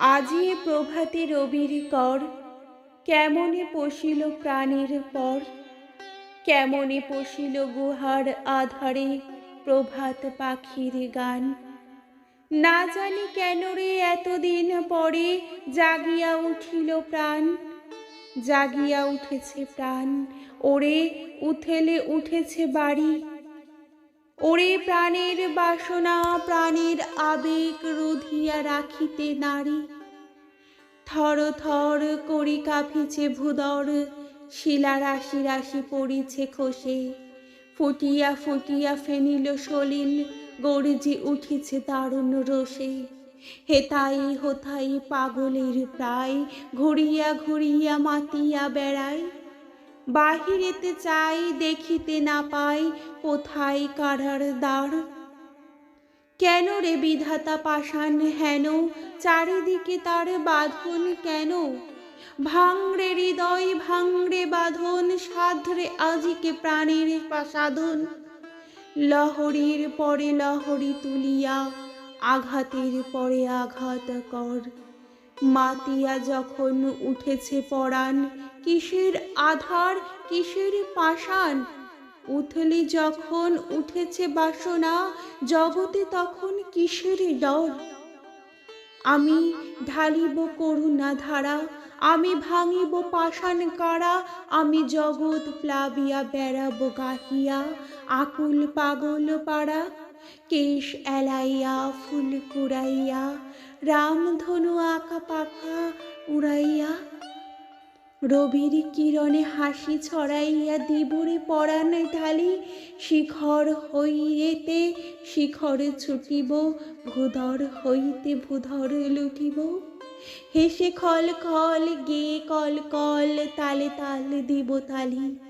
আজি প্রভাতে রবির কর, কেমনে পশিল প্রাণের পর? কেমনে পশিল গুহার আধারে প্রভাত পাখির গান? না জানি কেন রে এতদিন পরে জাগিয়া উঠিল প্রাণ, জাগিয়া উঠেছে প্রাণ। ওরে উঠেলে উঠেছে বাড়ি ওরে প্রাণের বাসনা, প্রাণের আবেগ রুধিয়া রাখিতে নারী। থর থর করি কাঁপিছে ভুদর, শিলা রাশি রাশি পড়িছে খসে। ফুটিয়া ফুটিয়া ফেনিল সলিল, গর্জি উঠিছে দারুণ রোষে। হেতাই হোথাই পাগলের প্রায়, ঘুরিয়া ঘুরিয়া মাতিয়া বেড়ায়। বাহিরেতে চাই, দেখিতে না পাই, কোথায় কারার দ্বার? কেন রে বিধাতা পাষাণ হেন? চারিদিকে তার বাঁধন কেন? ভাঙরে হৃদয়, ভাঙরে বাঁধন, সাধরে আজিকে প্রাণের সাধন লহরীর পরে লহরী তুলিয়া, আঘাতের পরে আঘাত কর। মাতিয়া যখন উঠেছে পরাণ, কিসের আধার, কিসের পাষাণ? উথলি যখন উঠেছে বাসনা, জগতে তখন কিসের ডর? আমি ঢালিব করুণা ধারা, আমি ভাঙিব পাষাণ কারা, আমি জগৎ প্লাবিয়া বেড়াবো গাহিয়া, আকুল পাগল পাড়া। কেশ এলাইয়া, ফুল কুড়াইয়া রামধনু আঁকা পাখা উড়াইয়া, রবির কিরণে হাসি ছড়াইয়া দিবরে পরাণ ঢালি, শিখর হইতে শিখরে ছুটিব, ভূধর হইতে ভূধর লুটিব। হেসে খল খল, গে কল কল, তালে তাল দিব তালি।